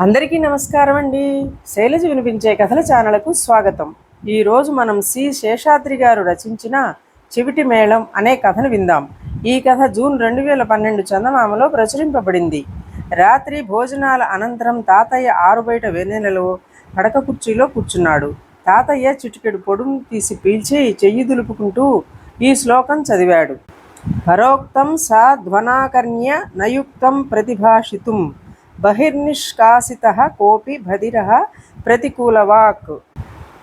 అందరికీ నమస్కారం అండి. శైలజ వినిపించే కథల ఛానల్కు స్వాగతం. ఈరోజు మనం సి. శేషాద్రి గారు రచించిన చెవిటి మేళం అనే కథను విందాం. ఈ కథ జూన్ రెండు వేల పన్నెండు చందమామలో ప్రచురింపబడింది. రాత్రి భోజనాల అనంతరం తాతయ్య ఆరుబయట వెన్నెలలో పడక కుర్చీలో కూర్చున్నాడు. తాతయ్య చిటికెడు పొడుము తీసి పీల్చి చెయ్యి దులుపుకుంటూ ఈ శ్లోకం చదివాడు. పరోక్తం సాధ్వనాకర్ణ్య నయుక్తం ప్రతిభాషితుం బహిర్నిష్కాసిత కోపి భదిర ప్రతికూలవాక్.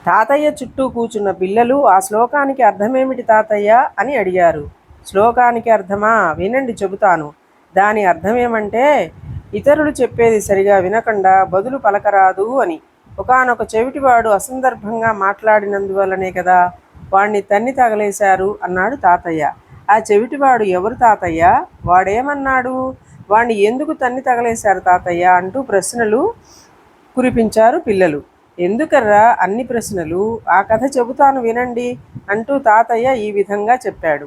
తాతయ్య చుట్టూ కూర్చున్న పిల్లలు ఆ శ్లోకానికి అర్థమేమిటి తాతయ్య అని అడిగారు. శ్లోకానికి అర్థమా? వినండి చెబుతాను. దాని అర్థమేమంటే ఇతరులు చెప్పేది సరిగా వినకుండా బదులు పలకరాదు అని. ఒకానొక చెవిటివాడు అసందర్భంగా మాట్లాడినందువల్లనే కదా వాణ్ణి తన్ని తగలేశారు అన్నాడు తాతయ్య. ఆ చెవిటివాడు ఎవరు తాతయ్య? వాడేమన్నాడు? వాణ్ణి ఎందుకు తన్ని తగలేశారు తాతయ్య అంటూ ప్రశ్నలు కురిపించారు పిల్లలు. ఎందుకర్రా అన్ని ప్రశ్నలు? ఆ కథ చెబుతాను వినండి అంటూ తాతయ్య ఈ విధంగా చెప్పాడు.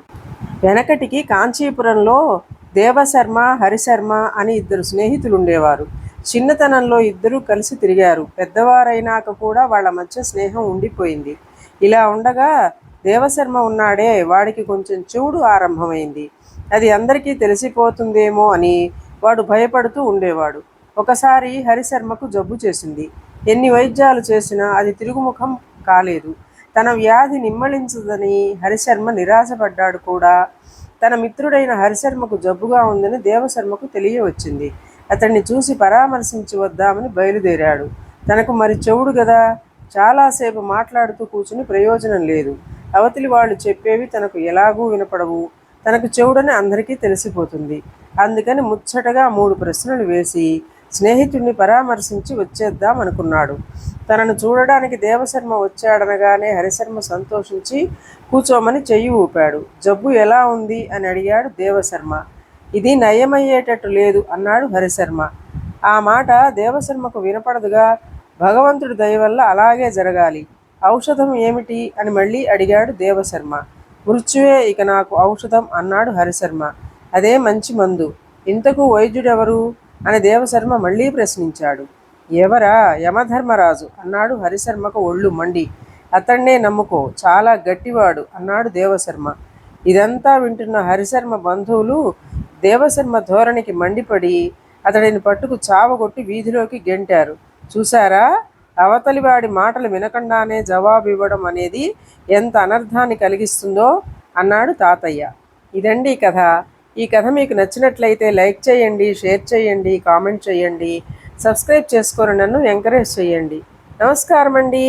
వెనకటికి కాంచీపురంలో దేవశర్మ హరిశర్మ అని ఇద్దరు స్నేహితులు ఉండేవారు చిన్నతనంలో ఇద్దరూ కలిసి తిరిగారు. పెద్దవారైనాక కూడా వాళ్ళ మధ్య స్నేహం ఉండిపోయింది. ఇలా ఉండగా దేవశర్మ ఉన్నాడే వాడికి కొంచెం చూడు ఆరంభమైంది. అది అందరికీ తెలిసిపోతుందేమో అని వాడు భయపడుతూ ఉండేవాడు. ఒకసారి హరిశర్మకు జబ్బు చేసింది. ఎన్ని వైద్యాలు చేసినా అది తిరుగుముఖం కాలేదు. తన వ్యాధి నిమ్మళించదని హరిశర్మ నిరాశపడ్డాడు కూడా. తన మిత్రుడైన హరిశర్మకు జబ్బుగా ఉందని దేవశర్మకు తెలియవచ్చింది. అతన్ని చూసి పరామర్శించి వద్దామని బయలుదేరాడు. తనకు మరి చెవుడు కదా చాలాసేపు మాట్లాడుతూ కూర్చుని ప్రయోజనం లేదు. అవతలి వాళ్ళు చెప్పేవి తనకు ఎలాగూ వినపడవు. తనకు చెవుడని అందరికీ తెలిసిపోతుంది. అందుకని ముచ్చటగా మూడు ప్రశ్నలు వేసి స్నేహితుడిని పరామర్శించి వచ్చేద్దాం అనుకున్నాడు. తనను చూడడానికి దేవశర్మ వచ్చాడనగానే హరిశర్మ సంతోషించి కూర్చోమని చెయ్యి ఊపాడు. జబ్బు ఎలా ఉంది? అని అడిగాడు దేవశర్మ. ఇది నయమయ్యేటట్టు లేదు అన్నాడు హరిశర్మ. ఆ మాట దేవశర్మకు వినపడదుగా. భగవంతుడి దయ వల్ల అలాగే జరగాలి. ఔషధం ఏమిటి? అని మళ్ళీ అడిగాడు దేవశర్మ. మృత్యువే ఇక నాకు ఔషధం అన్నాడు హరిశర్మ. అదే మంచి మందు. ఇంతకు వైద్యుడెవరు? అని దేవశర్మ మళ్ళీ ప్రశ్నించాడు. ఎవరా? యమధర్మరాజు అన్నాడు హరిశర్మకు ఒళ్ళు మండి. అతన్నే నమ్ముకో. చాలా గట్టివాడు అన్నాడు దేవశర్మ. ఇదంతా వింటున్న హరిశర్మ బంధువులు దేవశర్మ ధోరణికి మండిపడి అతడిని పట్టుకు చావగొట్టి వీధిలోకి గెంటారు. అవతలి వాడి మాటలు వినకుండానే జవాబు ఇవ్వడం అనేది ఎంత అనర్థాన్ని కలిగిస్తుందో అన్నాడు తాతయ్య. ఇదండి కథ. ఈ కథ మీకు నచ్చినట్లయితే లైక్ చేయండి షేర్ చేయండి కామెంట్ చేయండి సబ్స్క్రైబ్ చేసుకొని నన్ను ఎంకరేజ్ చేయండి. నమస్కారం అండి